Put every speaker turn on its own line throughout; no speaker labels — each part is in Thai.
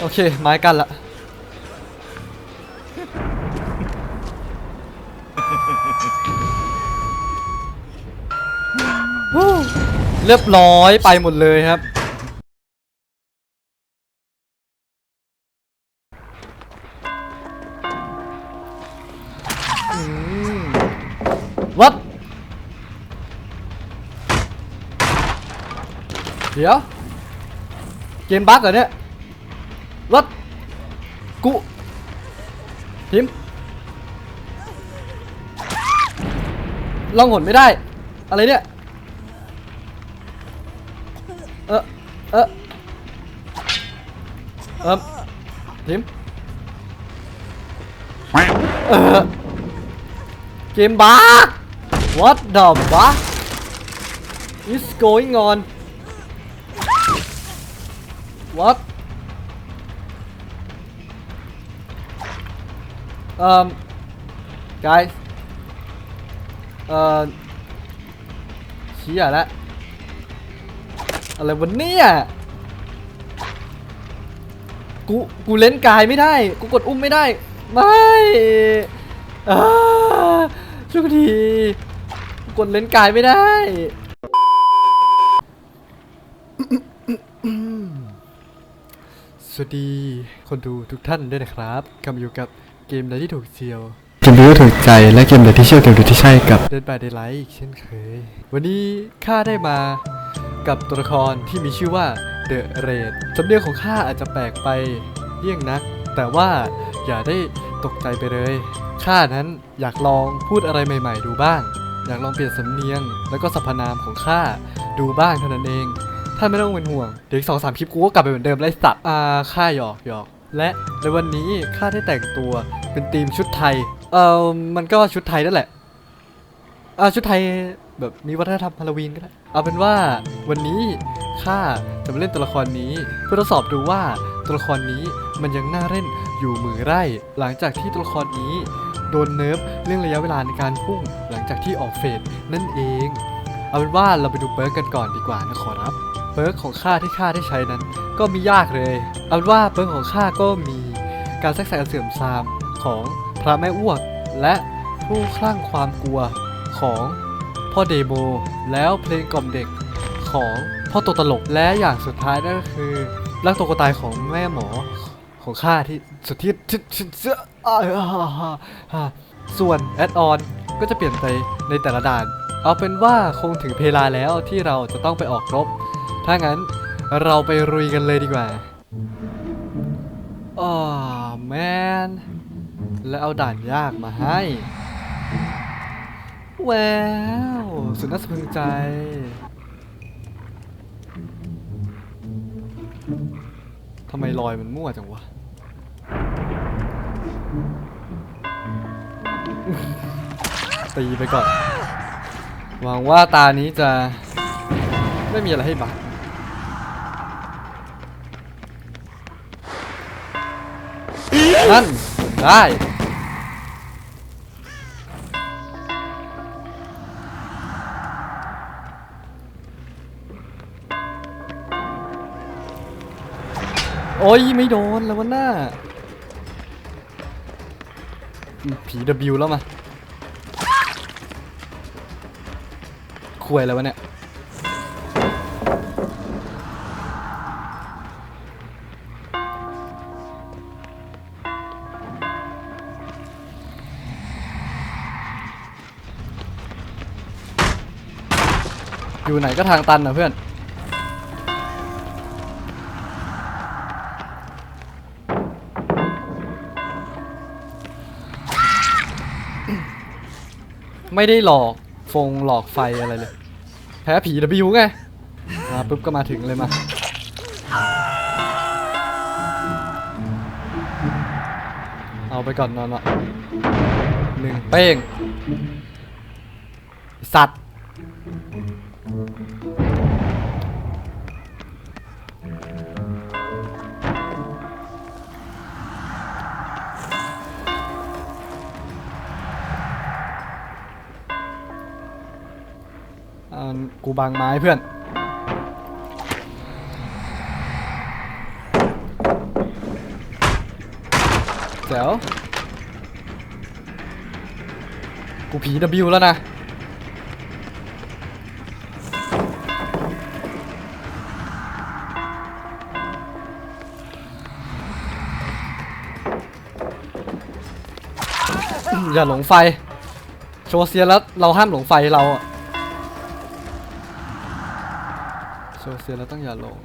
โอเค ไม้กันละ เรียบร้อยไปหมดเลยครับ วัด เดี๋ยว เกมบั๊กเหรอเนี่ย วัดกูทิมลองหนไม่ได้ อะไรเนี่ย เออเออเออทิมเออเกมบั๊ก What the fuck is going on What เอ่อ guys เอ่อเชี่ยล้วอะไรวันนี้กูกูเล่นกายไม่ได้ กูกดอุ้มไม่ได้ ไม่อ่าช่วยทีกดเล่นกายไม่ได้สวัสดีคนดูทุกท่านด้วยนะครับกลับอยู่กับ เกมใดที่ถูกเชียวเกมใดที่ถูกใจและเกมใดที่เชื่อเกมใดที่ใช่กับ Dead by Daylight อีกเช่นเคย วันนี้ข้าได้มากับตัวละครที่มีชื่อว่า The Raid สำเนียงของข้าอาจจะแปลกไปเยี่ยงนัก แต่ว่าอย่าได้ตกใจไปเลยข้านั้นอยากลองพูดอะไรใหม่ ๆ ดูบ้าง อยากลองเปลี่ยนสำเนียง แล้วก็สรรพนามของข้าดูบ้างเท่านั้นเองท่านไม่ต้องเป็นห่วง เดี๋ยวอีกสองสามคลิปกูก็กลับไปเหมือนเดิมไล่สัตว์อ่าข้าหยอกหยอกและในวันนี้ข้าได้แต่งตัว เป็นธีมชุดไทย เออมันก็ชุดไทยนั่นแหละอ่าชุดไทยแบบมีวัฒนธรรมฮาโลวีนก็ได้ เอาเป็นว่าวันนี้ข้าจะมาเล่นตัวละครนี้ เพื่อทดสอบดูว่าตัวละครนี้มันยังน่าเล่นอยู่มือไร่ หลังจากที่ตัวละครนี้โดนเนิร์ฟเรื่องระยะเวลาในการพุ่งหลังจากที่ออกเฟสนั่นเอง เอาเป็นว่าเราไปดูเปิร์กกันก่อนดีกว่านะขอรับเปิร์กของข้าที่ข้าได้ใช้นั้น ก็มียากเลย เอาเป็นว่าเปิร์กของข้าก็มีการแทรกแซงเสื่อมทราม ของพระแม่อ้วก และผู้คลั่งความกลัวของพ่อเดโม แล้วเพลงกล่อมเด็กของพ่อตัวตลกและอย่างสุดท้ายนั่นก็คือร่างตัวกตายของแม่หมอของข้าที่สุดที่เสื้ออ่าอ่าส่วนแอดออนก็จะเปลี่ยนไปในแต่ละด่าน เอาเป็นว่าคงถึงเพลาแล้วที่เราจะต้องไปออกรบ ถ้างั้นเราไปรุยกันเลยดีกว่าอ๋อแมน แล้วเอาด่านยากมาให้ว้าวสุดน่าสะพรึงใจ ทำไมรอยมันมั่วจังวะ ตีไปก่อน หวังว่าตานี้จะ ไม่มีอะไรให้บักนั่น ได้ โอ้ยไม่โดนแล้ววะหน้าผี W แล้วมาคุยแล้ววะเนี่ยอยู่ไหนก็ทางตันนะเพื่อน ไม่ได้หลอกฟงหลอกไฟอะไรเลย แพ้ผี W ไงมาปุ๊บก็มาถึงเลยมาเอาไปก่อนนอนละหนึ่งเป้งสัตว์ กูบางไม้เพื่อนอแจ๋วกูผี W แล้วนะ อย่าหลงไฟ โชว์เซียแล้วเราห้ามหลงไฟเราอะ โชว์เซียนแล้วต้องอย่าหลง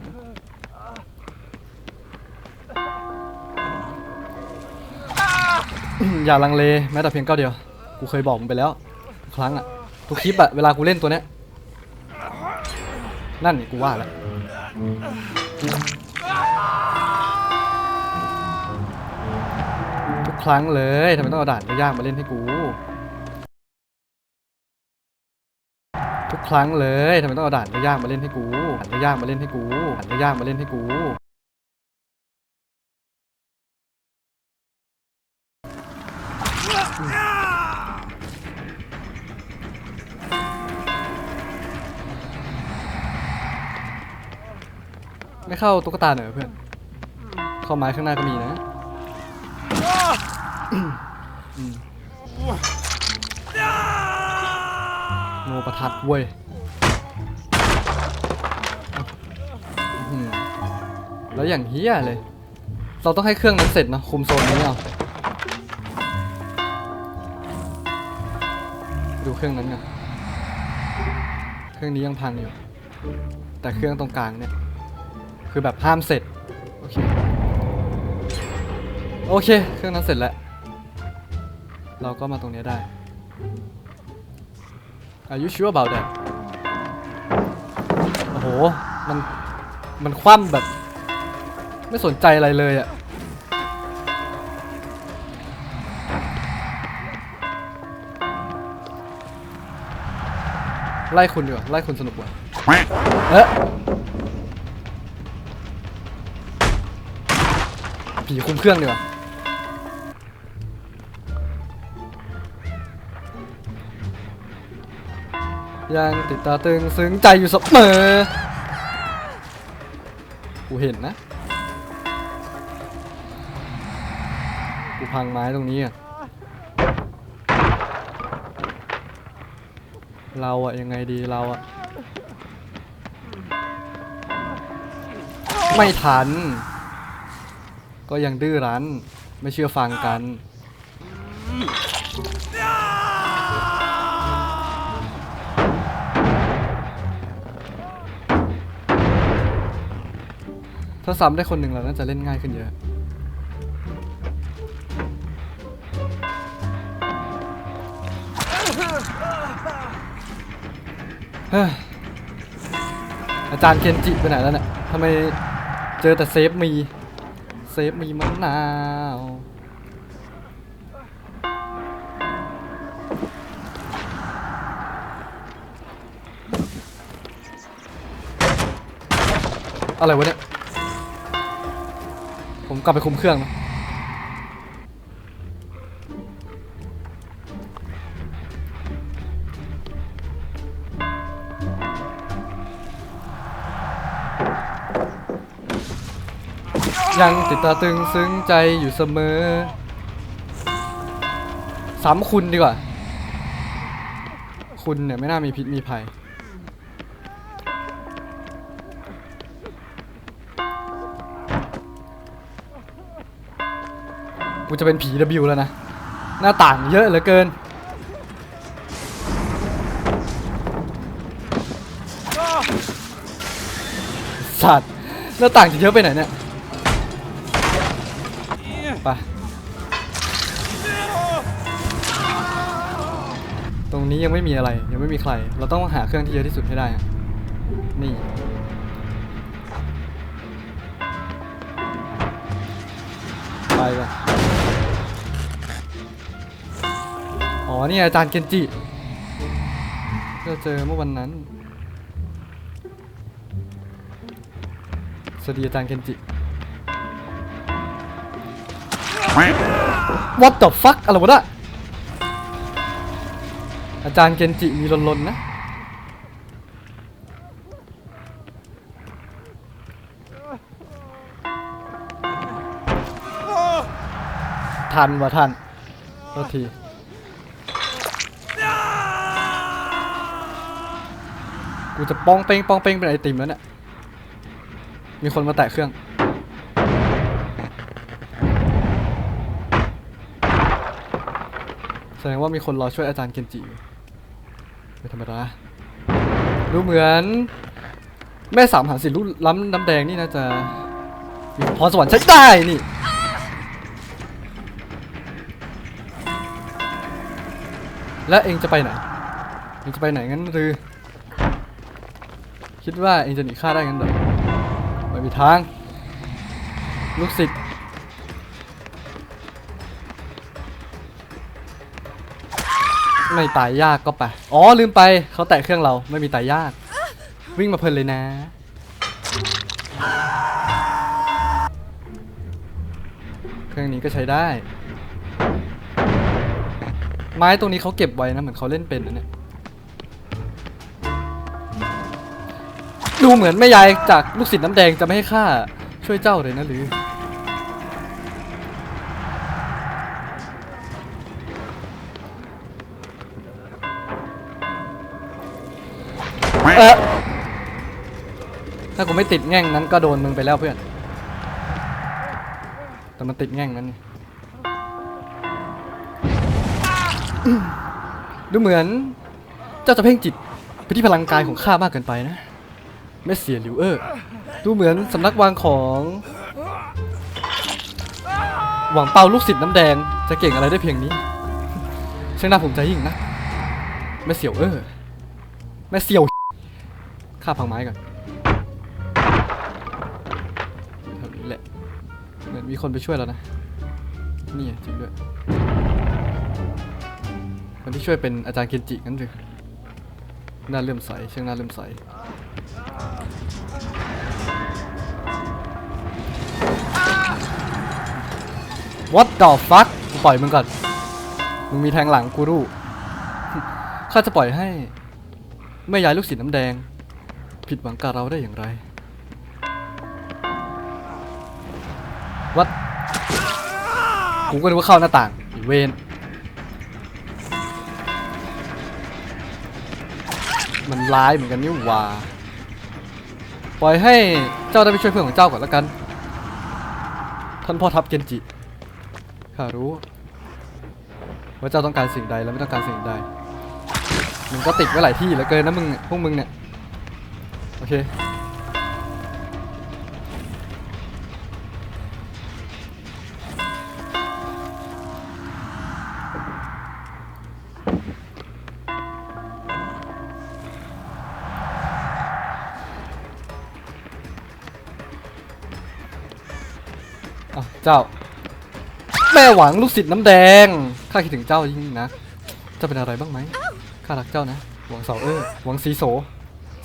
อย่าลังเลแม้แต่เพียงก้าวเดียว กูเคยบอกมึงไปแล้วทุกครั้งอะทุกคลิปอะเวลากูเล่นตัวเนี้ยนั่นกูว่าแล้วทุกครั้งเลยทำไมต้องเอาด่านยากมาเล่นให้กู ครั้งเลยทำไมต้องเอาด่านยากมาเล่นให้กูด่านยากมาเล่นให้กูด่านยากมาเล่นให้กูไม่เข้าตุ๊กตาเหนอเพื่อน เข้าไม้ข้างหน้าก็มีนะอืม โนประทัดเว้ยอื้อหือแล้วอย่างเฮี้ยเลย เราต้องให้เครื่องนั้นเสร็จนะคุมโซนนี้เอาดูเครื่องนั้นกันเครื่องนี้ยังพังอยู่ แต่เครื่องตรงกลางเนี่ย คือแบบห้ามเสร็จ โอเค โอเค เครื่องนั้นเสร็จแล้ว เราก็มาตรงเนี้ยได้ Are you sure about that โอ้โห มัน มันคว่ำแบบ ไม่สนใจอะไรเลยอะไล่คุณดีกว่าไล่คุณสนุกกว่าเอ๊ะผีคุมเครื่องดีกว่า ยังติดตาตึงซึ้งใจอยู่เสมอกูเห็นนะ กูพังไม้ตรงนี้อะ เราอะยังไงดีเราอะไม่ทัน ก็ยังดื้อรั้น ไม่เชื่อฟังกัน ถ้าซ้ำได้คนหนึ่งเราน่าจะเล่นง่ายขึ้นเยอะ อาจารย์เคนจิไปไหนแล้วเนี่ยทำไมเจอแต่เซฟมี เซฟมีมะนาวอะไรวะเนี่ย ผมกลับไปคุมเครื่องนะยังติดตาตึงซึ้งใจอยู่เสมอสามคุณดีกว่า คุณเนี่ยไม่น่ามีพิษมีภัย กูจะเป็นผี W แล้วนะ หน้าต่างเยอะเหลือเกิน สัตว์ หน้าต่างจะเยอะไปไหนเนี่ย ไป ตรงนี้ยังไม่มีอะไร ยังไม่มีใคร เราต้องหาเครื่องที่เยอะที่สุดให้ได้ นี่๋อนี่อาจารย์เคนจิที่เราเจอเมื่อวันนั้น สวัสดีอาจารย์เคนจิ What the fuck อะไรวะเนี่ยอาจารย์เคนจิมีลนๆนะทันวะท่านโทษที กูจะป้องเป้งป้องเป้งเป็นไอติมแล้วเนี่ย มีคนมาแตะเครื่อง แสดงว่ามีคนรอช่วยอาจารย์เคนจิอยู่ไม่ธรรมดา ดูเหมือน แม่สามหาสิลูกล้ำน้ำแดงนี่น่าจะมีพรสวรรค์ใช้ได้นี่และเองจะไปไหนเองจะไปไหนงั้นหรือ คิดว่าเองจะหนีข้าได้งั้นเหรอไม่มีทาง ลูกศิษย์ไม่ตายยากก็ไป อ๋อลืมไปเขาแตะเครื่องเราไม่มีตายยาก วิ่งมาเพลินเลยนะ เครื่องนี้ก็ใช้ได้ ไม้ตรงนี้เขาเก็บไว้นะ เหมือนเขาเล่นเป็นนะเนี่ย ดูเหมือนแม่ยายจากลูกศิษย์น้ำแดงจะไม่ให้ข้าช่วยเจ้าเลยนะหรือ เออถ้ากูไม่ติดแง่งนั้นก็โดนมึงไปแล้วเพื่อน แต่มันติดแง่งนั้นนี่ดูเหมือน เจ้าจะเพ่งจิตไปที่พลังกายของข้ามากเกินไปนะ แม่เสียหลิวเออดูเหมือนสำนักวางของ หวังเปาลูกศิษย์น้ำแดง จะเก่งอะไรได้เพียงนี้ช่างน่าภูมิใจยิ่งนะแม่เสี่ยวเออแม่เสี่ยวข้าพังไม้ก่อนเท่านี้แหละเหมือนมีคนไปช่วยแล้วนะนี่จริงด้วยคนที่ช่วยเป็นอาจารย์เคนจิงั้นหรือหน้าเลื่อมใสเชื่องน้าเลื่อมใส What the fuck กูปล่อยมึงก่อน มึงมีแทงหลังกูรู้ ข้าจะปล่อยให้แม่ยายลูกศิษย์น้ำแดง ผิดหวังกับเราได้อย่างไร วัด กูก็นึกว่าเข้าหน้าต่างอีเวนมันร้ายเหมือนกันนี่หว่า ปล่อยให้เจ้าได้ไปช่วยเพื่อนของเจ้าก่อนแล้วกัน ท่านพ่อทัพเกนจิข้ารู้ ว่าเจ้าต้องการสิ่งใดและไม่ต้องการสิ่งใด มึงก็ติดไว้หลายที่เหลือเกินนะมึงพวกมึงเนี่ย โอเค เจ้า แม่หวังลูกศิษย์น้ำแดง ข้าคิดถึงเจ้ายิ่งนะเจะเป็นอะไรบ้างไหม ข้ารักเจ้านะ หวังเสาเออหวังสีโส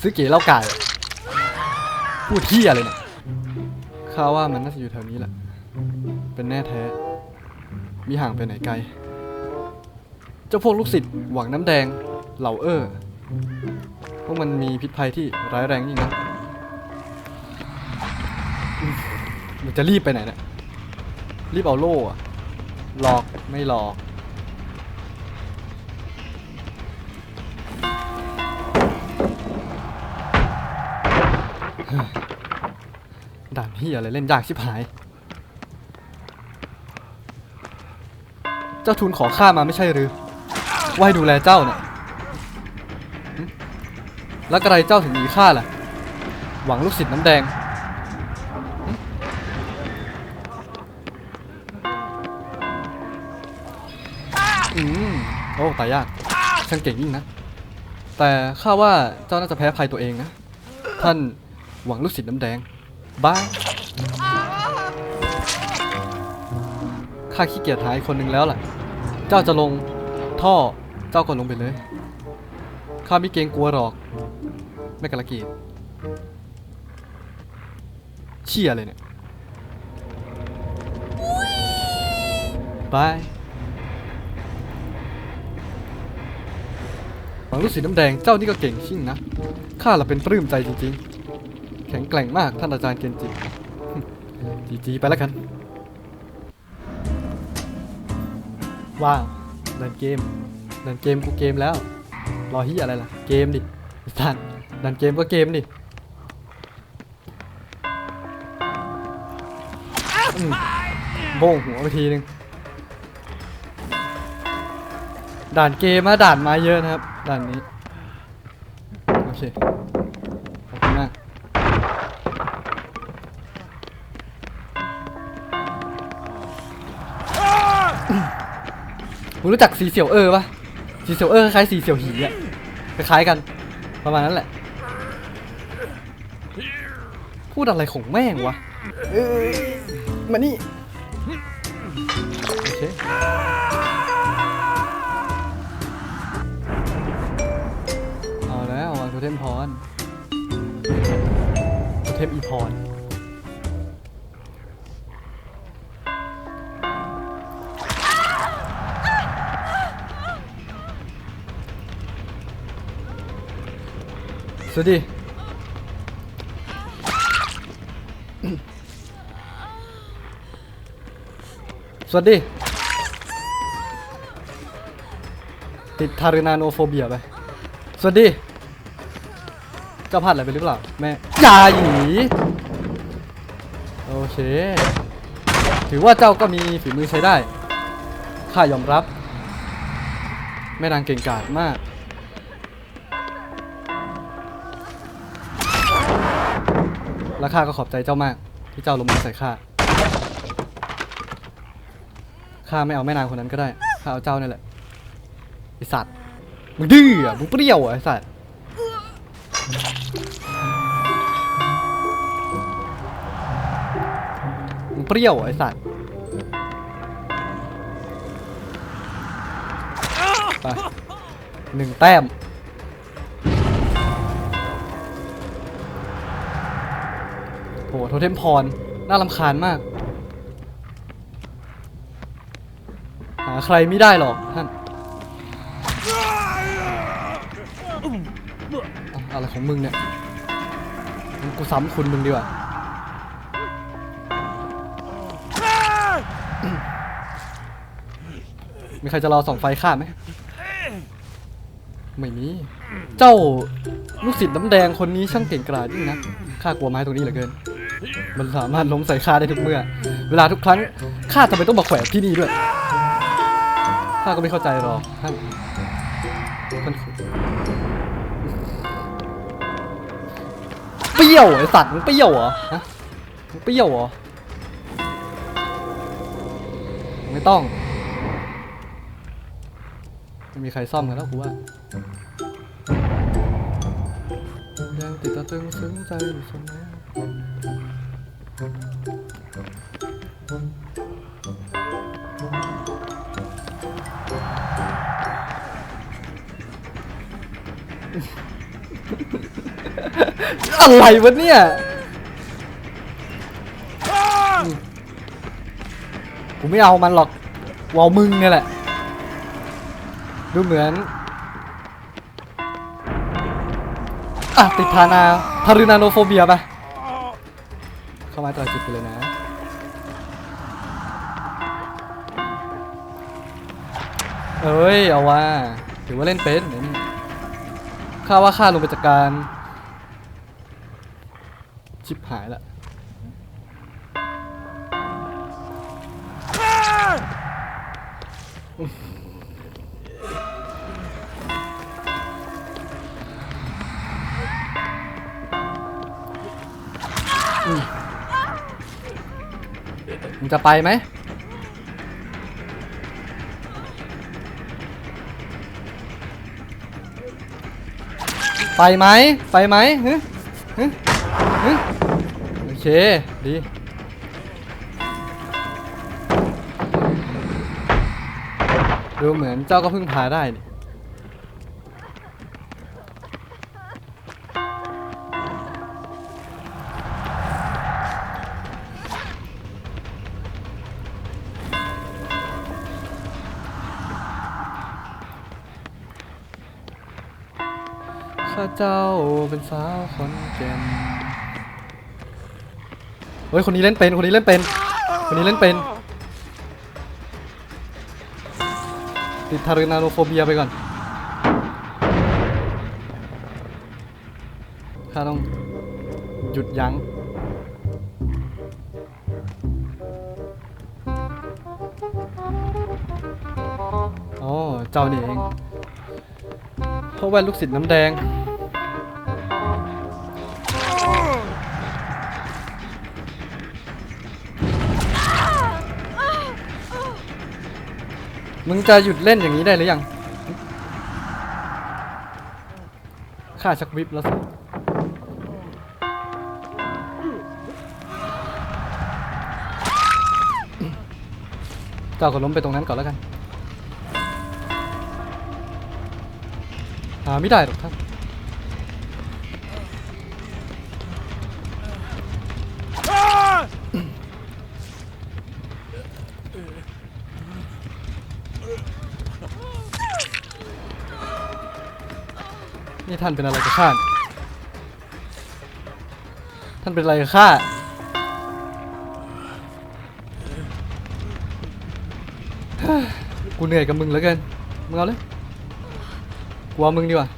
ซื้อเก๋เล่าไก่ พูดที่อะไรเนี่ยข้าว่ามันน่าจะอยู่แถวนี้แหละ เป็นแน่แท้ มีห่างไปไหนไกล เจ้าพวกลูกศิษย์หวังน้ำแดง เหล่าเออพวกมันมีพิษภัยที่ร้ายแรงยิ่งนะมมันจะรีบไปไหนเนี่ย รีบเอาโล่อะหลอกไม่หลอกด่านที่อะไรเล่นยากชิบหาย เจ้าทุนขอข้ามาไม่ใช่หรือว่าให้ดูแลเจ้าเนี่ยแล้วกระไรเจ้าถึงหนีข้าล่ะ หวังลูกศิษย์น้ำแดง ตายยาก ช่างเก่งยิ่งนะ แต่ข้าว่าเจ้าน่าจะแพ้ภัยตัวเองนะ ท่านหวังลูกศิษย์น้ำแดง บ้าข้าขี้เกียจหาอีกคนหนึ่งแล้วล่ะ เจ้าจะลงท่อ เจ้าก็ลงไปเลย ข้าไม่เกรงกลัวหรอกไม่กระกีดเชี่ยเลยเนี่ยบาย หวังลูกศิษย์น้ำแดงเจ้านี่ก็เก่งชิ่งนะ ข้าละเป็นปลื้มใจจริงๆ แข็งแกร่งมากท่านอาจารย์เกนจิจีจีไปแล้วกัน ว่างเล่นเกมเล่นเกมกูเกมแล้ว รอที่อะไรล่ะ เกมดิสัตว์เล่นเกมก็เกมดิโบ้งหัวไปทีนึงด่านเกมมาด่านมาเยอะนะครับ ด่านนี้ โอเค ขอบคุณมากมึงรู้จักสีเสี่ยวเออปะสีเสี่ยวเออคล้ายๆสีเสี่ยวหีอะคล้ายๆกัน ประมาณนั้นแหละ พูดอะไรของแม่งวะ เอ้ยมานี่ โอเค ทเทมอีพรสวัสดี สวัสดี ติดทารินาโนโฟเบียไป สวัสดี เจ้าพลาดอะไรไปหรือเปล่า แม่ อยาหยีโอเค ถือว่าเจ้าก็มีฝีมือใช้ได้ ข้ายอมรับ แม่นางเก่งกาจมาก แล้วข้าก็ขอบใจเจ้ามาก ที่เจ้าลงมือใส่ข้า ข้าไม่เอาแม่นางคนนั้นก็ได้ ข้าเอาเจ้านี่แหละไอสัตว์ มึงดื้ออะมึงเปรี้ยวไอสัตว์ เปรี้ยวไอสัตว์ไปหนึ่งแต้ม โห โทเทมพร น่ารำคาญมาก หาใครไม่ได้หรอกท่านอะไรของมึงเนี่ยมึงกูซ้ำคุณมึงดีกว่า มีใครจะรอส่องไฟข้าไหมไม่มี เจ้าลูกศิษย์น้ำแดงคนนี้ช่างเก่งกล้าจริงนะข้ากลัวไม้ตรงนี้เหลือเกิน มันสามารถล้มใส่ข้าได้ทุกเมื่อ เวลาทุกครั้งข้าทำไมต้องมาแขวนที่นี่ด้วยข้าก็ไม่เข้าใจหรอกท่านท่านเปรี้ยวไอสัตว์มึงเปรี้ยวเหรอฮะมึงเปรี้ยวเหรอไม่ต้อง ไม่มีใครซ่อมกันแล้วกูว่ายังติดตาตึงซึ้งใจอยู่เสมออะไรวะเนี่ย กูไม่เอามันหรอกวอลมึงเนี่ยแหละ ดูเหมือนอะติดทานาทารินาโนโฟเบียไปเข้ามาต่อจิตไปเลยนะ เอ้ย เอาว่าถือว่าเล่นเป็นเดี๋ยวนี่ข้าว่าข้าลงไปจัดการ ชิบหายละ จะไปไหมไปไหมไปไหมฮึฮึฮึโอเค ดีดูเหมือนเจ้าก็เพิ่งพาได้นี่ เป็นสาวคนแก่นเฮ้ยคนนี้เล่นเป็นคนนี้เล่นเป็น คนนี้เล่นเป็น ติดทารุณาโนโฟเบียไปก่อนข้าต้องหยุดยั้งอ๋อเจ้านี่เองเพราะแว่นลูกศิษย์น้ำแดง มึงจะหยุดเล่นอย่างนี้ได้หรือยังข้าชักวิบแล้วสิเจ้าก็ล้มไปตรงนั้นก่อนแล้วกันหาไม่ได้หรอกท่าน ท่านเป็นอะไรกับข้าท่านเป็นอะไรกับข้ากูเหนื่อยกับมึงเหลือเกิน มึงเอาเลยกูเอามึงดีกว่า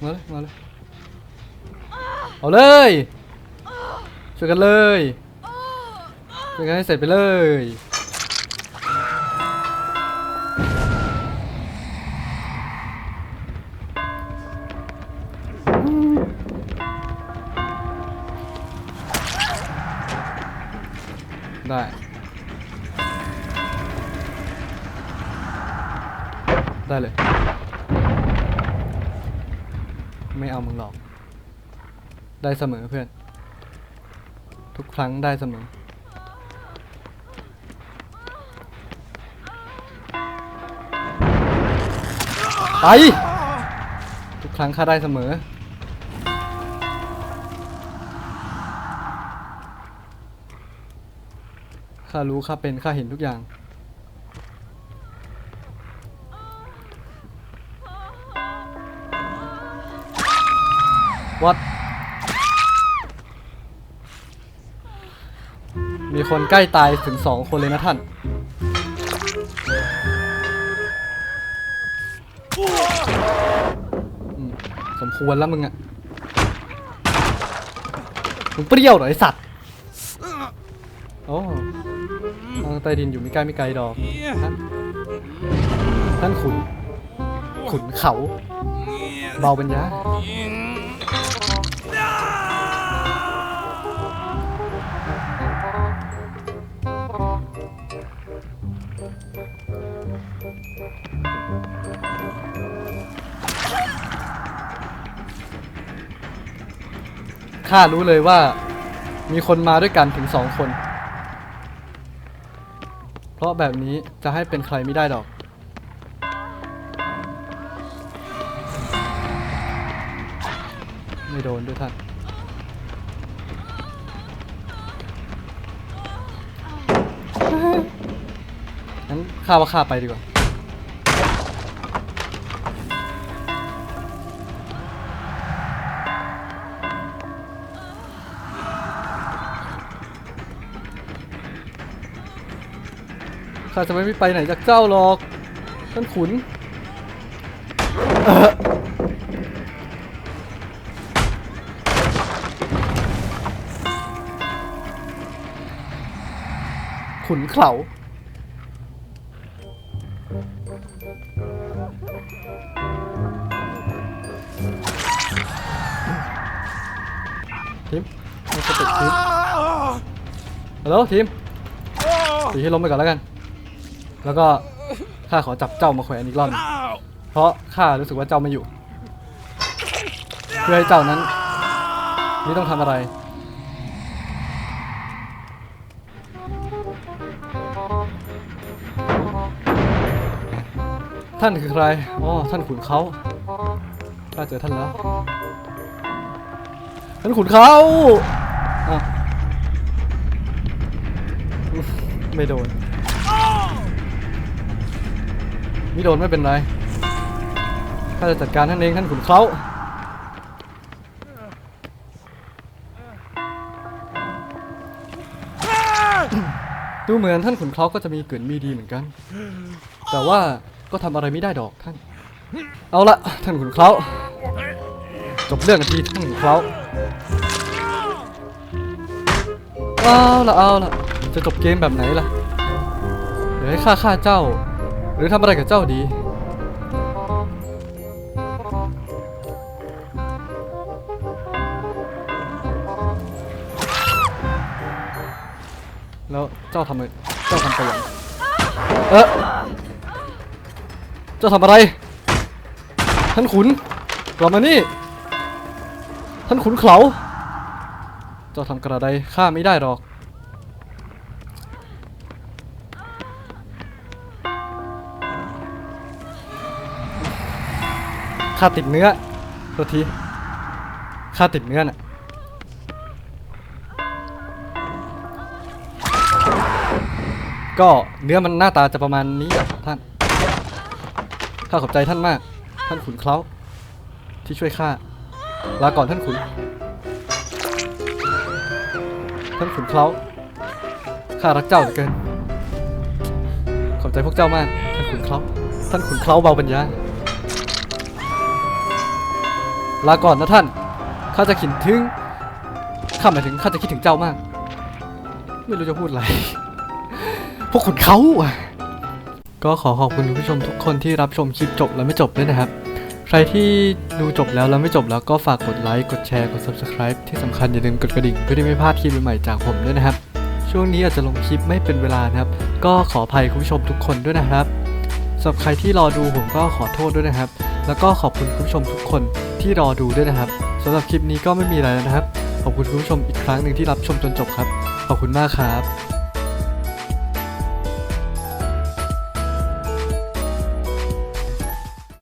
มึงเอาเลยมึงเอาเลย เอาเลย ช่วยกันเลยช่วยกันให้เสร็จไปเลย ได้เสมอเพื่อน ทุกครั้งได้เสมอ ไป ทุกครั้งข้าได้เสมอ ข้ารู้ข้าเป็นข้าเห็นทุกอย่างวั มีคนใกล้ตายถึงสองคนเลยนะท่าน สมควรแล้วมึงอะมึงเปรี้ยวเหรอไอสัตว์ โอ้ทางใต้ดินอยู่ไม่ใกลไม่ไกลดอกท่านท่านขุน ขุนเขา เบาปัญญา ข้ารู้เลยว่า มีคนมาด้วยกันถึงสองคน เพราะแบบนี้จะให้เป็นใครไม่ได้ดอก ไม่โดนด้วยท่านงั้นข้าว่าข้าไปดีกว่าาจะไม่ไปไหนจากเจ้าหรอกท่านขุนขุนเข่าทีมให้สติดทีมฮัลโหลทีมตีให้ล้มไปก่อนแล้วกัน แล้วก็ข้าขอจับเจ้ามาแขวนอีกรอบหนึ่งเพราะข้ารู้สึกว่าเจ้าไม่อยู่ เพื่อให้เจ้านั้น ไม่ต้องทำอะไร ท่านคือใคร อ๋อ ท่านขุนเขาข้าเจอท่านแล้ว ท่านขุนเขาอะไม่โดน ไม่โดนไม่เป็นไรข้าจะจัดการท่านเองท่านขุนเขาดูเหมือนท่านขุนเขาก็จะมีเกินมีดีเหมือนกัน แต่ว่าก็ทำอะไรไม่ได้ดอกท่าน เอาละท่านขุนเคล้าจบเรื่องกันทีท่านขุนเคล้าเอาละเอาละจะจบเกมแบบไหนล่ะเดี๋ยวให้ข้าฆ่าเจ้า รือทำอะไรกับเจ้าดี แล้วเจ้าทำอะไรเจ้าทำไปอย่างเออเจ้าทำอะไร ท่านขุนกลับมานี่ ท่านขุนเขา เจ้าทำกระไดข้าไม่ได้หรอก ข้าติดเนื้อตัวทีข้าติดเนื้อน่ะก็เนื้อมันหน้าตาจะประมาณนี้อะท่าน ข้าขอบใจท่านมาก ท่านขุนเคล้าที่ช่วยข้า ลาก่อนท่านขุน ท่านขุนเคล้าข้ารักเจ้าเหลือเกิน ขอบใจพวกเจ้ามาก ท่านขุนเคล้าท่านขุนเคล้าเบาปัญญา ลาก่อนนะท่าน ข้าจะคิดถึง ข้าหมายถึงข้าจะคิดถึงเจ้ามาก ไม่รู้จะพูดอะไร พวกขุนเขาอะก็ขอขอบคุณผู้ชมทุกคนที่รับชมคลิปจบและไม่จบด้วยนะครับ ใครที่ดูจบแล้วแล้วไม่จบแล้วก็ฝากกดไลค์ กดแชร์ กด subscribe ที่สำคัญอย่าลืมกดกระดิ่งเพื่อที่ไม่พลาดคลิปใหม่ๆจากผมด้วยนะครับ ช่วงนี้อาจจะลงคลิปไม่เป็นเวลานะครับ ก็ขออภัยคุณผู้ชมทุกคนด้วยนะครับสำหรับใครที่รอดูผมก็ขอโทษด้วยนะครับ แล้วก็ขอบคุณคุณผู้ชมทุกคนที่รอดูด้วยนะครับสำหรับคลิปนี้ก็ไม่มีอะไรแล้วนะครับ ขอบคุณคุณผู้ชมอีกครั้งหนึ่งที่รับชมจนจบครับ ขอบคุณมากครับ